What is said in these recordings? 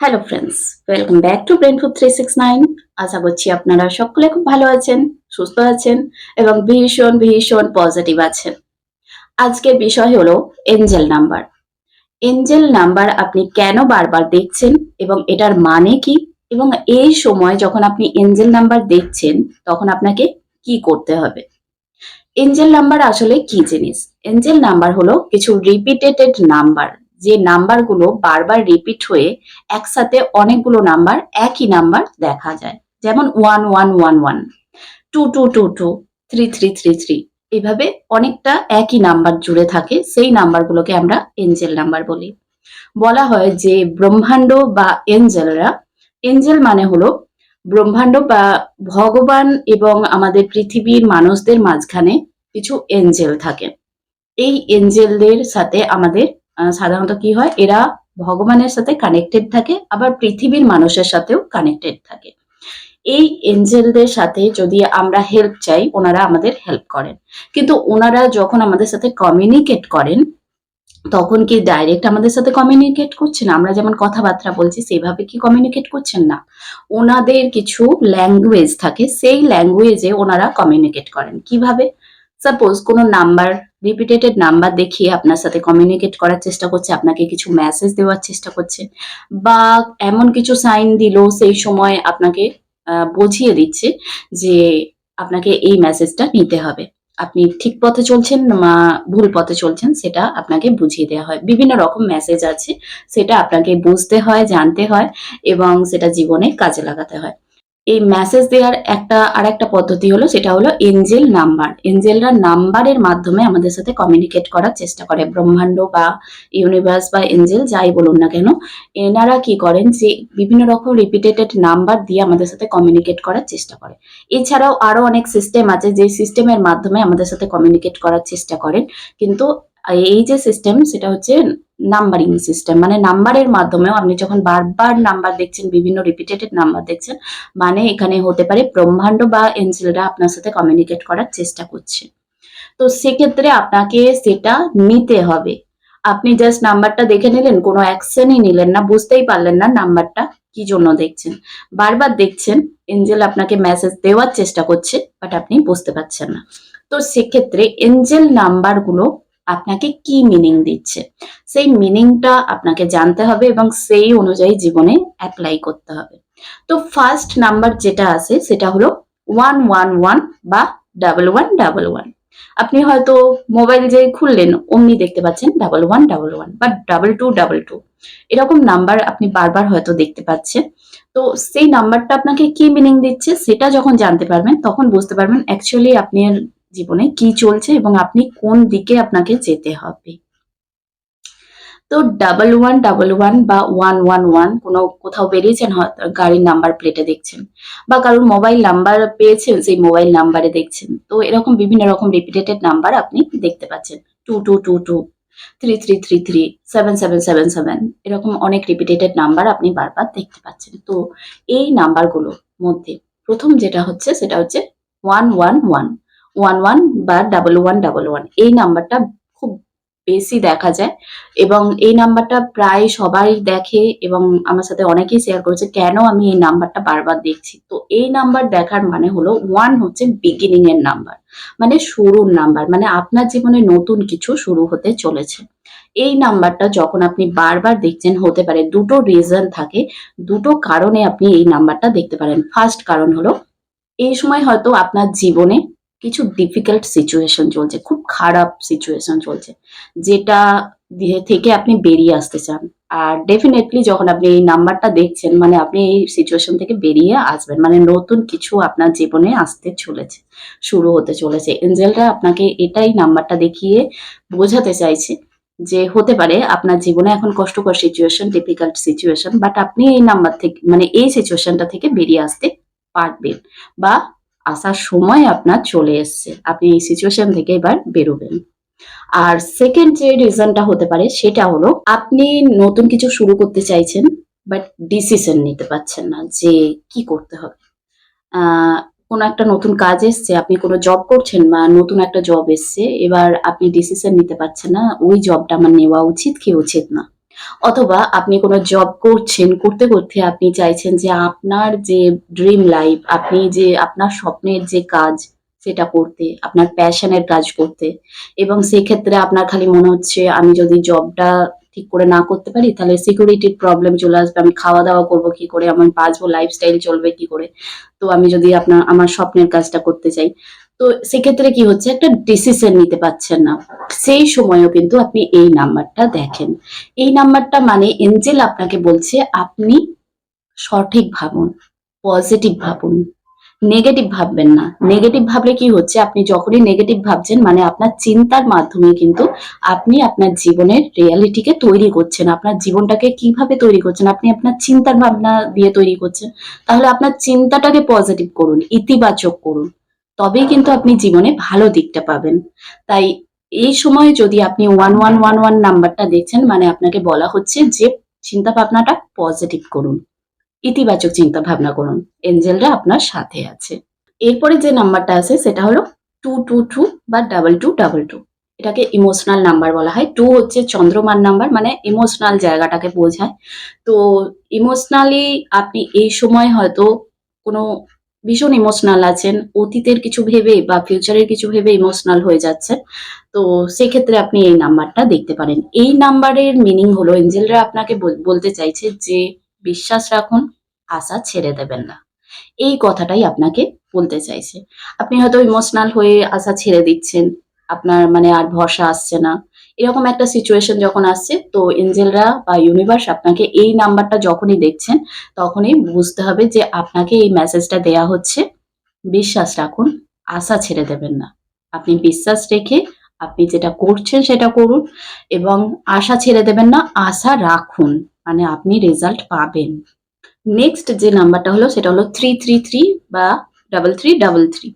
Hello friends welcome back to brain food three six nine আশা করছি আপনারা সকলে খুব ভালো আছেন, সুস্থ আছেন এবং ভীষণ ভীষণ পজিটিভ আছেন। আজকের বিষয় হলো এঞ্জেল নাম্বার এঞ্জেল নাম্বার আপনি কেন বারবার দেখছেন এবং এটার মানে কি? এবং এই সময় যখন আপনি এঞ্জেল নাম্বার দেখছেন, তখন আপনাকে কি করতে হবে? এঞ্জেল নাম্বার আসলে কি জিনিস? এঞ্জেল নাম্বার হলো কিছু রিপিটেটেড নাম্বার যে নাম্বারগুলো বারবার রিপিট হয়ে একসাথে অনেকগুলো নাম্বার, একই নাম্বার দেখা যায়। যেমন one one one one two two two two three three three three এভাবে অনেকটা একই নাম্বার জুড়ে থাকে, সেই নাম্বারগুলোকে আমরা এঞ্জেল নাম্বার বলি। বলা হয় যে ব্রহ্মাণ্ড বা এঞ্জেলরা, এঞ্জেল মানে হলো ব্রহ্মাণ্ড বা ভগবান এবং আমাদের পৃথিবীর মানুষদের মাঝখানে কিছু এঞ্জেল থাকে। এই এঞ্জেলদের সাথে আমাদের সাধারণত কি হয়? এরা ভগবানের সাথে কানেক্টেড থাকে, আবার পৃথিবীর মানুষের সাথেও কানেক্টেড থাকে। এই এঞ্জেলদের সাথে যদি আমরা হেল্প চাই, ওনারা আমাদের হেল্প করেন। কিন্তু ওনারা যখন আমাদের সাথে কমিউনিকেট করেন, তখন কি ডাইরেক্ট আমাদের সাথে কমিউনিকেট করছেন? আমরা যেমন কথাবার্তা বলছি, সেভাবে কি কমিউনিকেট করছেন না। ওনাদের কিছু ল্যাঙ্গুয়েজ থাকে, সেই ল্যাঙ্গুয়েজে ওনারা কমিউনিকেট করেন। কীভাবে? সাপোজ কোনো নাম্বার রিপিটেটেড নাম্বার দেখিয়ে আপনার সাথে কমিউনিকেট করার চেষ্টা করছে, আপনাকে কিছু মেসেজ দেওয়ার চেষ্টা করছে, বা এমন কিছু সাইন দিল সেই সময় আপনাকে বুঝিয়ে দিচ্ছে যে আপনাকে এই মেসেজটা নিতে হবে। আপনি ঠিক পথে চলছেন না ভুল পথে চলছেন সেটা আপনাকে বুঝিয়ে দেওয়া হয়। বিভিন্ন রকম মেসেজ আছে, সেটা আপনাকে বুঝতে হয়, জানতে হয় এবং সেটা জীবনে কাজে লাগাতে হয়। এই মেসেজ দেওয়ার একটা আর একটা পদ্ধতি হলো, সেটা হলো এঞ্জেল নাম্বার এঞ্জেলরা নাম্বারের মাধ্যমে আমাদের সাথে কমিউনিকেট করার চেষ্টা করে। ব্রহ্মাণ্ড বা ইউনিভার্স বা এঞ্জেল যাই বলুন না কেন, এনারা কি করেন যে বিভিন্ন রকম রিপিটেটেড নাম্বার দিয়ে আমাদের সাথে কমিউনিকেট করার চেষ্টা করে। এছাড়াও আরও অনেক সিস্টেম আছে, যে সিস্টেমের মাধ্যমে আমাদের সাথে কমিউনিকেট করার চেষ্টা করেন। কিন্তু এই যে সিস্টেম সেটা হচ্ছে নাম্বারিং সিস্টেম মানে নাম্বারের মাধ্যমেও আপনি যখন বারবার নাম্বার দেখছেন, বিভিন্ন রিপিটেটেড নাম্বার দেখছেন মানে এখানে হতে পারে ব্রহ্মাণ্ড বা এঞ্জেলরা আপনার সাথে কমিউনিকেট করার চেষ্টা করছে। তো সেক্ষেত্রে আপনাকে সেটা নিতে হবে। আপনি জাস্ট নাম্বারটা দেখে নিলেন, কোনো অ্যাকশনই নিলেন না, বুঝতেই পারলেন না নাম্বারটা কি জন্য দেখছেন। বারবার দেখছেন এঞ্জেল আপনাকে মেসেজ দেওয়ার চেষ্টা করছে বাট আপনি বুঝতে পারছেন না। তো সেক্ষেত্রে এঞ্জেল নাম্বারগুলো আপনাকে কি মিনিং দিচ্ছে? সেই মিনিংটা আপনাকে জানতে হবে এবং সেই অনুযায়ী জীবনে অ্যাপ্লাই করতে হবে। তো ফার্স্ট নাম্বার যেটা আছে সেটা হলো ওয়ান ওয়ান ওয়ান বা ডাবল ওয়ান ডাবল ওয়ান আপনি হয়তো মোবাইল যে খুললেন, অমনি দেখতে পাচ্ছেন ডাবল ওয়ান ডাবল ওয়ান বা ডাবল টু ডাবল টু এরকম নাম্বার আপনি বারবার হয়তো দেখতে পাচ্ছেন। তো সেই নাম্বারটা আপনাকে কি মিনিং দিচ্ছে সেটা যখন জানতে পারবেন, তখন বুঝতে পারবেন অ্যাকচুয়ালি আপনার জীবনে কি চলছে এবং আপনি কোন দিকে আপনাকে যেতে হবে? তো ডাবল ওয়ান ডাবল ওয়ান বা ওয়ান ওয়ান ওয়ান কোনো কোথাও বেরিয়েছেন হয়তো গাড়ির নাম্বার প্লেটে দেখছেন বা কারোর মোবাইল নাম্বার পেয়েছেন সেই মোবাইল নাম্বারে দেখছেন। তো এরকম বিভিন্ন রকম রিপিটেটেড নাম্বার আপনি দেখতে পাচ্ছেন। Two two two two three three three three seven seven seven seven এরকম অনেক রিপিটেটেড নাম্বার আপনি বারবার দেখতে পাচ্ছেন। তো এই নাম্বারগুলোর মধ্যে প্রথম যেটা হচ্ছে সেটা হচ্ছে one one one one one বা ডাবল ওয়ান ডাবল ওয়ান এই নাম্বারটা খুব বেশি দেখা যায় এবং এই নাম্বারটা প্রায় সবাই দেখে এবং আমার সাথে অনেকেই শেয়ার করেছে, কেন আমি এই নাম্বারটা বারবার দেখছি? তো এই নাম্বার দেখার মানে হলো ওয়ান হচ্ছে বিগিনিং এর নাম্বার মানে শুরুর নাম্বার মানে আপনার জীবনে নতুন কিছু শুরু হতে চলেছে। এই নাম্বারটা যখন আপনি বারবার দেখছেন, হতে পারে দুটো রিজন থাকে, দুটো কারণে আপনি এই নাম্বারটা দেখতে পারেন। ফার্স্ট কারণ হলো, এই সময় হয়তো আপনার জীবনে কিছু ডিফিকাল্ট সিচুয়েশন চলছে, খুব খারাপ সিচুয়েশন চলছে, যেটা থেকে আপনি বেরিয়ে আসতে চান। আর ডেফিনেটলি যখন আপনি এই নাম্বারটা দেখছেন মানে আপনি এই সিচুয়েশন থেকে বেরিয়ে আসবেন মানে নতুন কিছু আপনার জীবনে আসতে চলেছে, শুরু হতে চলেছে। এঞ্জেলরা আপনাকে এটাই নাম্বারটা দেখিয়ে বোঝাতে চাইছে যে হতে পারে আপনার জীবনে এখন কষ্টকর সিচুয়েশন ডিফিকাল্ট সিচুয়েশন বাট আপনি এই নাম্বার থেকে মানে এই সিচুয়েশনটা থেকে বেরিয়ে আসতে পারবেন, বা আসার সময় আপনার চলে এসছে। আপনি এই সিচুয়েশন থেকে এবার বেরোবেন। আর সেকেন্ড যে রিজনটা হতে পারে, সেটা হলো আপনি নতুন কিছু শুরু করতে চাইছেন বাট ডিসিশন নিতে পারছেন না যে কি করতে হবে। কোনো একটা নতুন কাজ এসছে, আপনি কোনো জব করছেন বা নতুন একটা জব এসছে, এবার আপনি ডিসিশন নিতে পারছেন না, ওই জবটা আমার নেওয়া উচিত কি উচিত না। অথবা আপনি কোনো জব করছেন, করতে করতে আপনি চাইছেন যে আপনার যে ড্রিম লাইফ আপনি যে আপনার স্বপ্নের যে কাজ সেটা করতে, আপনার প্যাশনের কাজ করতে এবং সেক্ষেত্রে আপনার খালি মনে হচ্ছে আমি যদি জবটা ঠিক করে না করতে পারি, তাহলে সিকিউরিটির প্রবলেম চলে আসবে। আমি খাওয়া দাওয়া করব কি করে? আমার বাঁচবো লাইফস্টাইল চলবে কি করে? তো আমি যদি আপনার, আমার স্বপ্নের কাজটা করতে চাই। তো সেক্ষেত্রে কি হচ্ছে? একটা ডিসিশন নিতে পারছেন না। সেই সময়ও কিন্তু আপনি এই নাম্বারটা দেখেন। এই নাম্বারটা মানে এঞ্জেল আপনাকে বলছে, আপনি সঠিক ভাবুন পজিটিভ ভাবুন। নেগেটিভ ভাববেন না। নেগেটিভ ভাবলে কি হচ্ছে? আপনি যখনই নেগেটিভ ভাবছেন মানে আপনার চিন্তার মাধ্যমে কিন্তু আপনি আপনার জীবনের রিয়ালিটিকে তৈরি করছেন। আপনার জীবনটাকে কীভাবে তৈরি করছেন? আপনি আপনার চিন্তার ভাবনা দিয়ে তৈরি করছেন। তাহলে আপনার চিন্তাটাকে পজিটিভ করুন, ইতিবাচক করুন। তবেই কিন্তু আপনি জীবনে ভালো দিকটা পাবেন। তাই এই সময় যদি আপনি ওয়ান ওয়ান ওয়ান ওয়ান নাম্বারটা দেখছেন মানে আপনাকে বলা হচ্ছে যে চিন্তা ভাবনাটা পজিটিভ করুন। ইতিবাচক চিন্তা ভাবনা করুন। এঞ্জেলরা আপনার সাথে আছে। এরপরে যে নাম্বারটা আছে, সেটা হলো টু টু টু বা ডাবল টু ডাবল টু এটাকে ইমোশনাল নাম্বার বলা হয়। টু হচ্ছে চন্দ্রমান নাম্বার মানে ইমোশনাল জায়গাটাকে বোঝায়। তো ইমোশনালি আপনি এই সময় হয়তো কোনো ভীষণ ইমোশনাল আছেন, অতীতের কিছু ভেবে বা ফিউচারের কিছু ভেবে ইমোশনাল হয়ে যাচ্ছে তো সেক্ষেত্রে আপনি এই নাম্বারটা দেখতে পারেন। এই নাম্বারের মিনিং হলো, এঞ্জেলরা আপনাকে বল- বলতে চাইছে যে বিশ্বাস রাখুন, আশা ছেড়ে দেবেন না। এই কথাটাই আপনাকে বলতে চাইছে। আপনি হয়তো ইমোশনাল হয়ে আশা ছেড়ে দিচ্ছেন, আপনার মানে আর ভরসা আসছে না। এরকম একটা সিচুয়েশন যখন আসছে, তো এঞ্জেলরা বা ইউনিভার্স আপনাকে এই নাম্বারটা যখনই দেখছেন, তখনই বুঝতে হবে যে আপনাকে এই মেসেজটা দেয়া হচ্ছে, বিশ্বাস রাখুন, আশা ছেড়ে দেবেন না। আপনি বিশ্বাস রেখে আপনি যেটা করছেন সেটা করুন এবং আশা ছেড়ে দেবেন না, আশা রাখুন। মানে আপনি রেজাল্ট পাবেন। নেক্সট যে নাম্বারটা হলো, সেটা হলো থ্রি থ্রি থ্রি বা ডাবল থ্রি ডাবল থ্রি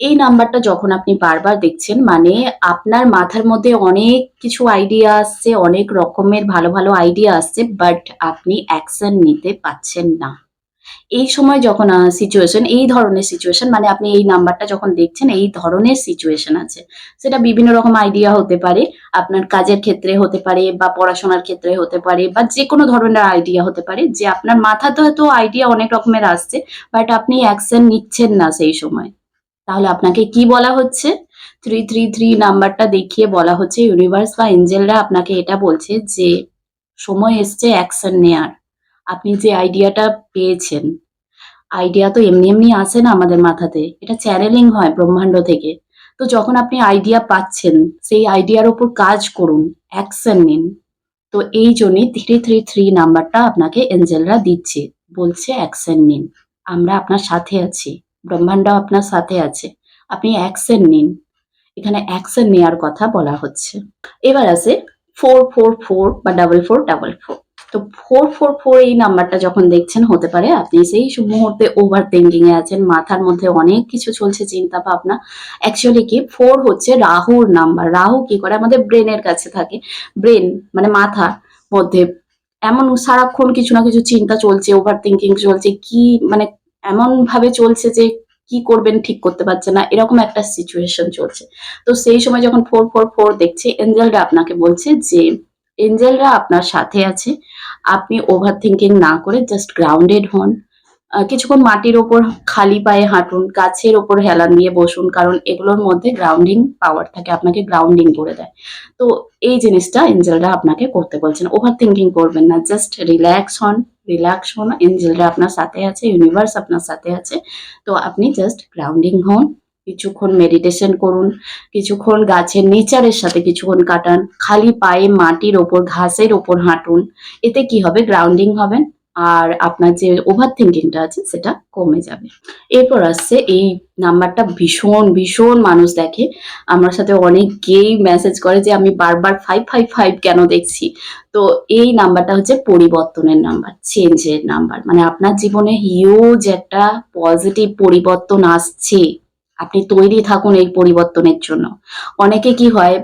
এই নাম্বারটা যখন আপনি বারবার দেখছেন মানে আপনার মাথার মধ্যে অনেক কিছু আইডিয়া আসছে, অনেক রকমের ভালো ভালো আইডিয়া আসছে বাট আপনি অ্যাকশন নিতে পাচ্ছেন না। এই সময় যখন সিচুয়েশন এই ধরনের সিচুয়েশন মানে আপনি এই নাম্বারটা যখন দেখছেন, এই ধরনের সিচুয়েশন আছে। সেটা বিভিন্ন রকম আইডিয়া হতে পারে। আপনার কাজের ক্ষেত্রে হতে পারে বা পড়াশোনার ক্ষেত্রে হতে পারে বা যে কোনো ধরনের আইডিয়া হতে পারে, যে আপনার মাথাতে হয়তো আইডিয়া অনেক রকমের আসছে বাট আপনি অ্যাকশন নিচ্ছেন না সেই সময়। তাহলে আপনাকে কি বলা হচ্ছে? থ্রি থ্রি থ্রি নাম্বারটা দেখিয়ে বলা হচ্ছে ইউনিভার্স বা এঞ্জেলরা আপনাকে এটা বলছে যে, সময় এসছে অ্যাকশন নেয়ার। আপনি যে আইডিয়াটা পেয়েছেন, আইডিয়া তো এমনি এমনি আসে না আমাদের মাথাতে, এটা চ্যানেলিং হয় ব্রহ্মাণ্ড থেকে। তো যখন আপনি আইডিয়া পাচ্ছেন, সেই আইডিয়ার ওপর কাজ করুন অ্যাকশন নিন। তো এই জন্যই থ্রি থ্রি থ্রি নাম্বারটা আপনাকে এঞ্জেলরা দিচ্ছে, বলছে অ্যাকশন নিন। আমরা আপনার সাথে আছি ব্রহ্মাণ্ড আপনার সাথে আছে, আপনি অ্যাকশন নিন। এখানে অ্যাকশন নেওয়ার কথা বলা হচ্ছে। এবার আছে ফোর ফোর ফোর বা ডাবল ফোর ডাবল ফোর তো ফোর ফোর ফোর এই নাম্বারটা যখন দেখছেন, হতে পারে আপনি সেই মুহূর্তে ওভার থিঙ্কিং এ আছেন, মাথার মধ্যে অনেক কিছু চলছে চিন্তা ভাবনা। অ্যাকচুয়ালি কি ফোর হচ্ছে রাহুর নাম্বার রাহু কি করে? আমাদের ব্রেনের কাছে থাকে। ব্রেন মানে মাথার মধ্যে এমন সারাক্ষণ কিছু না কিছু চিন্তা চলছে ওভার থিঙ্কিং চলছে, কি মানে এমন ভাবে চলছে যে কি করবেন ঠিক করতে পারছে না, এরকম একটা সিচুয়েশন চলছে। তো সেই সময় যখন ফোর ফোর ফোর দেখছে এঞ্জেলরা আপনাকে বলছে যে এঞ্জেলরা আপনার সাথে আছে। আপনি ওভার থিঙ্কিং না করে জাস্ট গ্রাউন্ডেড হন। কিছুক্ষণ মাটির ওপর খালি পায়ে হাঁটুন, গাছের ওপর হেলান দিয়ে বসুন, কারণ এগুলোর মধ্যে গ্রাউন্ডিং পাওয়ার থাকে, আপনাকে গ্রাউন্ডিং করে দেয়। তো এই জিনিসটা এঞ্জেলরা আপনাকে করতে বলছেন। ওভার থিঙ্কিং করবেন না জাস্ট রিল্যাক্স হন রিল্যাক্স হন। এঞ্জেলরা আপনার সাথে আছে ইউনিভার্স আপনার সাথে আছে। তো আপনি জাস্ট গ্রাউন্ডিং হন। কিছুক্ষণ মেডিটেশন করুন, কিছুক্ষণ গাছের নেচারের সাথে কিছুক্ষণ কাটান, খালি পায়ে মাটির ওপর, ঘাসের ওপর হাঁটুন, এতে কি হবে? গ্রাউন্ডিং হবেন, আর আপনার যে ওভার থিঙ্কিংটা আছে সেটা কমে যাবে। এরপর আসছে এই নাম্বারটা ভীষণ ভীষণ মানুষ দেখে। আমার সাথে অনেকেই মেসেজ করে যে, আমি বারবার ফাইভ ফাইভ ফাইভ কেন দেখছি? তো এই নাম্বারটা হচ্ছে পরিবর্তনের নাম্বার চেঞ্জের নাম্বার। মানে আপনার জীবনে হিউজ একটা পজিটিভ পরিবর্তন আসছে। আপনি তৈরি থাকুন এই পরিবর্তনের জন্য। অনেকে কি হয়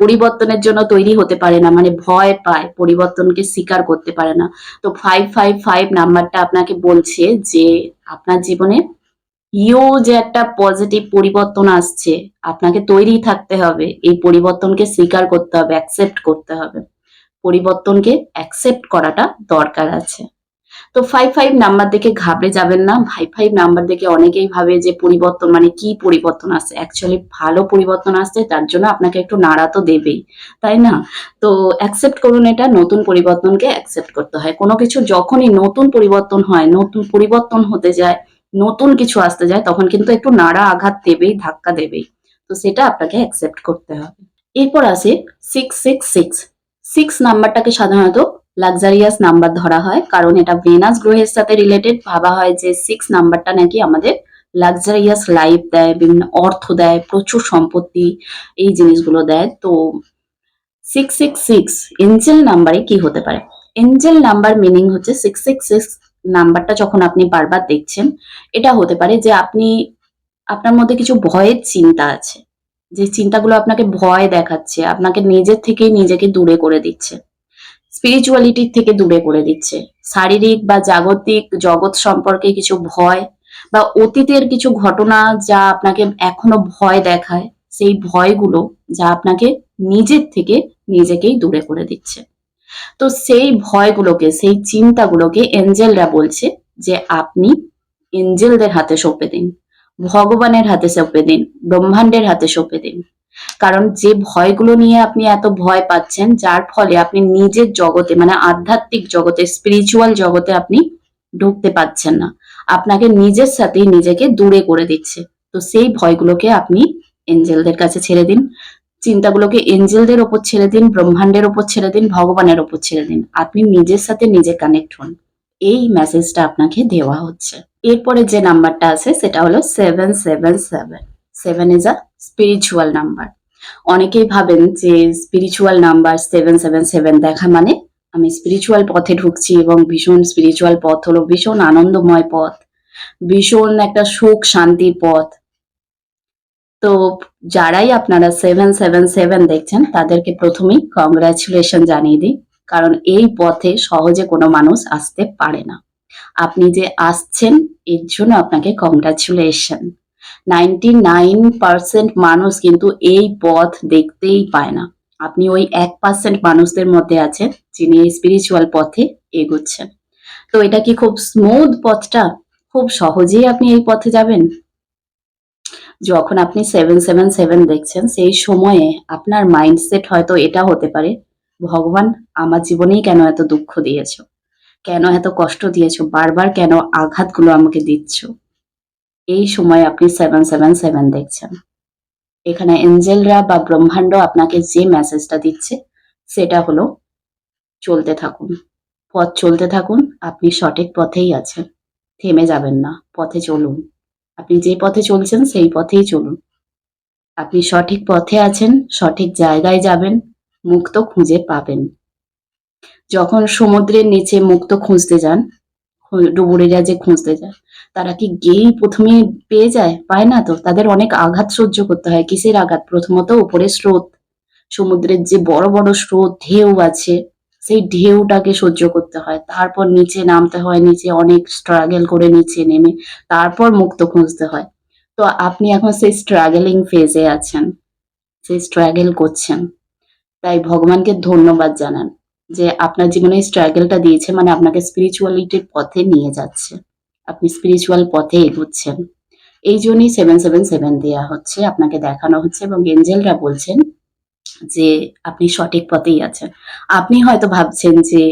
পরিবর্তনের জন্য তৈরি হতে পারে না মানে ভয় পায়, পরিবর্তনকে স্বীকার করতে পারে না। তো ফাইভ ফাইভ ফাইভ নাম্বারটা আপনাকে বলছে যে, আপনার জীবনে ইউ যে একটা পজিটিভ পরিবর্তন আসছে, আপনাকে তৈরি থাকতে হবে, এই পরিবর্তনকে স্বীকার করতে হবে অ্যাকসেপ্ট করতে হবে। পরিবর্তনকে অ্যাকসেপ্ট করাটা দরকার আছে। তো ফাইভ ফাইভ নাম্বার দেখে ঘাবড়ে যাবেন না। ফাইভ ফাইভ নাম্বার দেখে অনেকেই ভাবে যে পরিবর্তন মানে কি পরিবর্তন আসছে। অ্যাকচুয়ালি ভালো পরিবর্তন আসছে, তার জন্য আপনাকে একটু নাড়া তো দেবেই, তাই না? তো অ্যাকসেপ্ট করুন এটা, নতুন পরিবর্তনকে অ্যাকসেপ্ট করতে হয়। কোনো কিছু যখনই নতুন পরিবর্তন হয়, নতুন পরিবর্তন হতে যায়, নতুন কিছু আসতে যায়, তখন কিন্তু একটু নাড়া আঘাত দেবেই, ধাক্কা দেবেই। তো সেটা আপনাকে অ্যাকসেপ্ট করতে হবে। এরপর আসে সিক্স সিক্স সিক্স সিক্স নাম্বারটাকে সাধারণত লাক্সারিয়াস নাম্বার ধরা হয়, কারণ এটা ভেনাস গ্রহের সাথে রিলেটেড ভাবা হয় যে সিক্স নাম্বারটা নাকি আমাদের লাক্সারিয়াস লাইফ দেয়, বিভিন্ন অর্থ দেয়, প্রচুর সম্পত্তি, এই জিনিসগুলো দেয়। তো সিক্স সিক্স সিক্স এঞ্জেল নাম্বারে কি হতে পারে? এঞ্জেল নাম্বার মিনিং হচ্ছে সিক্স সিক্স সিক্স নাম্বারটা যখন আপনি বারবার দেখছেন, এটা হতে পারে যে আপনি, আপনার মধ্যে কিছু ভয়ের চিন্তা আছে। যে চিন্তাগুলো আপনাকে ভয় দেখাচ্ছে, আপনাকে নিজের থেকেই নিজেকে দূরে করে দিচ্ছে। স্পিরিচুয়ালিটির থেকে দূরে করে দিচ্ছে। শারীরিক বা জাগতিক জগৎ সম্পর্কে কিছু ভয় বা অতীতের কিছু ঘটনা যা আপনাকে এখনও ভয় দেখায়, সেই ভয়গুলো যা আপনাকে নিজের থেকে নিজেকেই দূরে করে দিচ্ছে। তো সেই ভয়গুলোকে, সেই চিন্তাগুলোকে এঞ্জেলরা বলছে যে আপনি এঞ্জেলদের হাতে সঁপে দিন, ভগবানের হাতে সঁপে দিন, ব্রহ্মাণ্ডের হাতে সঁপে দিন। কারণ যে ভয়গুলো নিয়ে আপনি এত ভয় পাচ্ছেন, যার ফলে আপনি নিজের জগতে মানে আধ্যাত্মিক জগতে স্পিরিচুয়াল জগতে আপনি ঢুকতে পাচ্ছেন না। আপনাকে নিজের সাথেই নিজেকে দূরে করে দিচ্ছে। তো সেই ভয়গুলোকে আপনি এঞ্জেলদের কাছে ছেড়ে দিন। চিন্তাগুলোকে এঞ্জেলদের ওপর ছেড়ে দিন, ব্রহ্মাণ্ডের ওপর ছেড়ে দিন, ভগবানের ওপর ছেড়ে দিন। আপনি নিজের সাথে নিজে কানেক্ট হন। এই মেসেজটা আপনাকে দেওয়া হচ্ছে। এরপরে যে নাম্বারটা আছে, সেটা হলো seven seven seven seven is a spiritual number অনেকেই ভাবেন যে spiritual number seven seven seven দেখা মানে আমি স্পিরিচুয়াল পথে ঢুকছি এবং ভীষণ স্পিরিচুয়াল পথ হলো ভীষণ আনন্দময় পথ, ভীষণ একটা সুখ শান্তির পথ। তো যারাই আপনারা সেভেন সেভেন সেভেন দেখছেন, তাদেরকে প্রথমেই কংগ্রাচুলেশন জানিয়ে দিই, কারণ এই পথে সহজে কোনো মানুষ আসতে পারে না। আপনি যে আসছেন, এর জন্য আপনাকে কংগ্রাচুলেশন নাইনটি নাইন পার্সেন্ট মানুষ কিন্তু এই পথ দেখতেই পায় না। আপনি ওই এক পার্সেন্ট মানুষদের মধ্যে আছেন যিনি এই স্পিরিচুয়াল পথে এগোচ্ছেন। তো এটা কি খুব স্মুথ পথটা? খুব সহজেই আপনি এই পথে যাবেন? যখন আপনি সেভেন সেভেন সেভেন দেখছেন, সেই সময়ে আপনার মাইন্ডসেট হয়তো এটা হতে পারে, ভগবান আমার জীবনেই কেন এত দুঃখ দিয়েছ? কেন এত কষ্ট দিয়েছ? বারবার কেন আঘাতগুলো আমাকে দিচ্ছ? এই সময় আপনি সেভেন সেভেন সেভেন দেখছেন। এখানে এঞ্জেলরা বা ব্রহ্মাণ্ড আপনাকে যে মেসেজটা দিচ্ছে, সেটা হলো চলতে থাকুন। পথ চলতে থাকুন, আপনি সঠিক পথেই আছেন। থেমে যাবেন না, পথে চলুন। আপনি যে পথে চলছেন, সেই পথেই চলুন। আপনি সঠিক পথে আছেন, সঠিক জায়গায় যাবেন, মুক্ত খুঁজে পাবেন। যখন সমুদ্রের নিচে মুক্ত খুঁজতে যান ডুবুরিরা যে খুঁজতে যায় তারা কি গেই প্রথমে পেয়ে যায়? পায় না তো। তাদের অনেক আঘাত সহ্য করতে হয়। কিসের আঘাত? প্রথমত উপরে স্রোত। সমুদ্রের যে বড় বড় স্রোত, ঢেউ আছে, সেই ঢেউটাকে সহ্য করতে হয়। তারপর নিচে নামতে হয়। নিচে অনেক স্ট্রাগল করে নিচে নেমে তারপর মুক্ত খুঁজতে হয়। তো আপনি এখন সেই স্ট্রাগলিং ফেজে আছেন। সেই স্ট্রাগল করছেন। তাই ভগবানকে ধন্যবাদ জানান যে আপনার জীবনে স্ট্রাগলটা দিয়েছে মানে আপনাকে স্পিরিচুয়ালিটির পথে নিয়ে যাচ্ছে। আপনি স্পিরিচুয়াল পথে এগোচ্ছেন। এই জন্যই সেভেন সেভেন সেভেন দেওয়া হচ্ছে, আপনাকে দেখানো হচ্ছে এবং এঞ্জেলরা বলছেন যে আপনি সঠিক পথেই আছেন। আপনি হয়তো ভাবছেন যে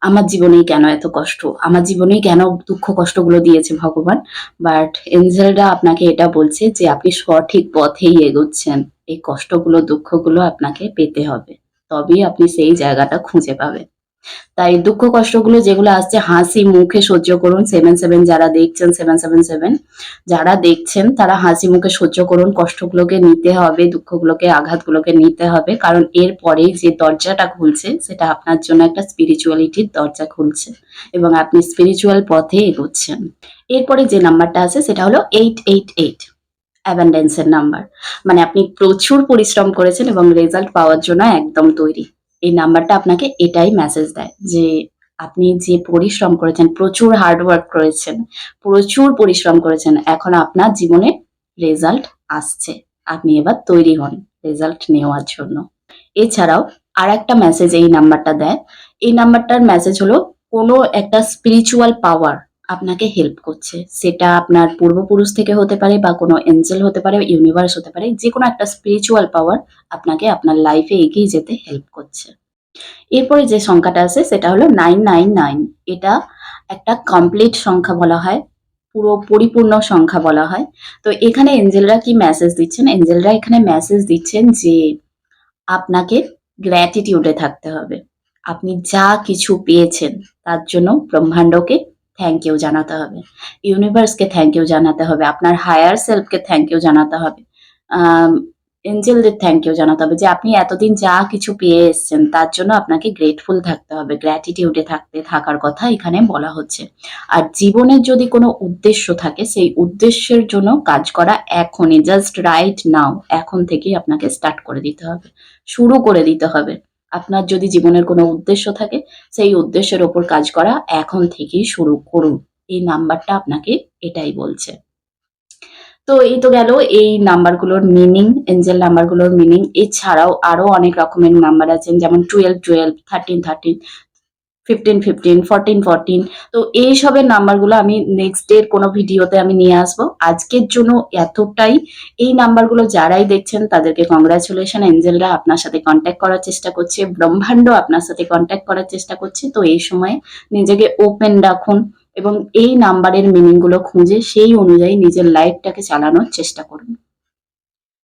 আমার জীবনেই কেন এত কষ্ট? আমার জীবনেই কেন দুঃখ কষ্টগুলো দিয়েছে ভগবান? বাট এঞ্জেলরা আপনাকে এটা বলছে যে আপনি সঠিক পথেই এগোচ্ছেন। এই কষ্টগুলো, দুঃখগুলো আপনাকে পেতে হবে। তবেই আপনি সেই জায়গাটা খুঁজে পাবেন। তাই দুঃখ কষ্টগুলো যেগুলো আসছে, হাসি মুখে সহ্য করুন। সেভেন সেভেন যারা দেখছেন সেভেন সেভেন সেভেন যারা দেখছেন, তারা হাসি মুখে সহ্য করুন। কষ্টগুলোকে নিতে হবে, দুঃখগুলোকে, আঘাতগুলোকে নিতে হবে। কারণ এর পরেই যে দরজাটা খুলছে, সেটা আপনার জন্য একটা স্পিরিচুয়ালিটির দরজা খুলছে এবং আপনি স্পিরিচুয়াল পথে এগোচ্ছেন। এরপরে যে নাম্বারটা আছে, সেটা হলো এইট এইট এইট অ্যাবান্ডেন্সের নাম্বার। মানে আপনি প্রচুর পরিশ্রম করেছেন এবং রেজাল্ট পাওয়ার জন্য একদম তৈরি। এই নাম্বারটা আপনাকে এটাই মেসেজ দেয় যে আপনি যে পরিশ্রম করেছেন, প্রচুর হার্ডওয়ার্ক করেছেন, প্রচুর পরিশ্রম করেছেন, এখন আপনার জীবনে রেজাল্ট আসছে। আপনি এবার তৈরি হন রেজাল্ট নেওয়ার জন্য। এছাড়াও আর একটা মেসেজ এই নাম্বারটা দেয়। এই নাম্বারটার মেসেজ হলো কোনো একটা স্পিরিচুয়াল পাওয়ার আপনাকে হেল্প করছে। সেটা আপনার পূর্বপুরুষ থেকে হতে পারে বা কোনো এঞ্জেল হতে পারে ইউনিভার্স হতে পারে যে কোনো একটা স্পিরিচুয়াল পাওয়ার আপনাকে আপনার লাইফে এগিয়ে যেতে হেল্প করছে। এরপরে যে সংখ্যাটা আছে, সেটা হলো নাইন নাইন নাইন এটা একটা কমপ্লিট সংখ্যা বলা হয়, পুরো পরিপূর্ণ সংখ্যা বলা হয়। তো এখানে এঞ্জেলরা কি মেসেজ দিচ্ছেন? এঞ্জেলরা এখানে মেসেজ দিচ্ছেন যে আপনাকে গ্র্যাটিটিউডে থাকতে হবে। আপনি যা কিছু পেয়েছেন, তার জন্য ব্রহ্মাণ্ডকে থ্যাংক ইউ জানাতে হবে। ইউনিভার্সকে থ্যাংক ইউ জানাতে হবে, আপনার হায়ার সেলফকে থ্যাংক ইউ জানাতে হবে। এঞ্জেলদের থ্যাংক ইউ জানাতে হবে যে আপনি এতদিন যা কিছু পেয়ে এসেছেন, তার জন্য আপনাকে গ্রেটফুল থাকতে হবে গ্র্যাটিটিউডে থাকতে, থাকার কথা এখানে বলা হচ্ছে। আর জীবনের যদি কোনো উদ্দেশ্য থাকে, সেই উদ্দেশ্যের জন্য কাজ করা এখনই জাস্ট রাইট নাও এখন থেকেই আপনাকে স্টার্ট করে দিতে হবে। শুরু করে দিতে হবে। আপনার যদি জীবনের কোনো উদ্দেশ্য থাকে, সেই উদ্দেশ্যের ওপর কাজ করা এখন থেকেই শুরু করুন। এই নাম্বারটা আপনাকে এটাই বলছে। তো এই তো গেল এই নাম্বারগুলোর মিনিং, এঞ্জেল নাম্বারগুলোর মিনিং। এছাড়াও আরও অনেক রকমের নাম্বার আছেন যেমন twelve twelve thirteen thirteen fifteen fifteen fourteen fourteen তো এই সবের নাম্বারগুলো আমি নেক্সট ডের কোনো ভিডিওতে আমি নিয়ে আসব। আজকের জন্য এতটাই। এই নাম্বারগুলো যারাই দেখছেন, তাদেরকে কংগ্রাচুলেশন এঞ্জেলরা আপনার সাথে কন্ট্যাক্ট করার চেষ্টা করছে। ব্রহ্মাণ্ড আপনার সাথে কন্ট্যাক্ট করার চেষ্টা করছে। তো এই সময় নিজেকে ওপেন রাখুন এবং এই নাম্বারের মিনিংগুলো খুঁজে সেই অনুযায়ী নিজের লাইফটাকে চালানোর চেষ্টা করুন।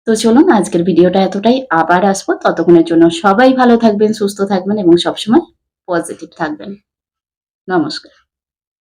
তো চলুন, আজকের ভিডিওটা এতটাই। আবার আসব। ততক্ষণের জন্য সবাই ভালো থাকবেন, সুস্থ থাকবেন এবং সবসময় পজিটিভ থাকবেন। নমস্কার।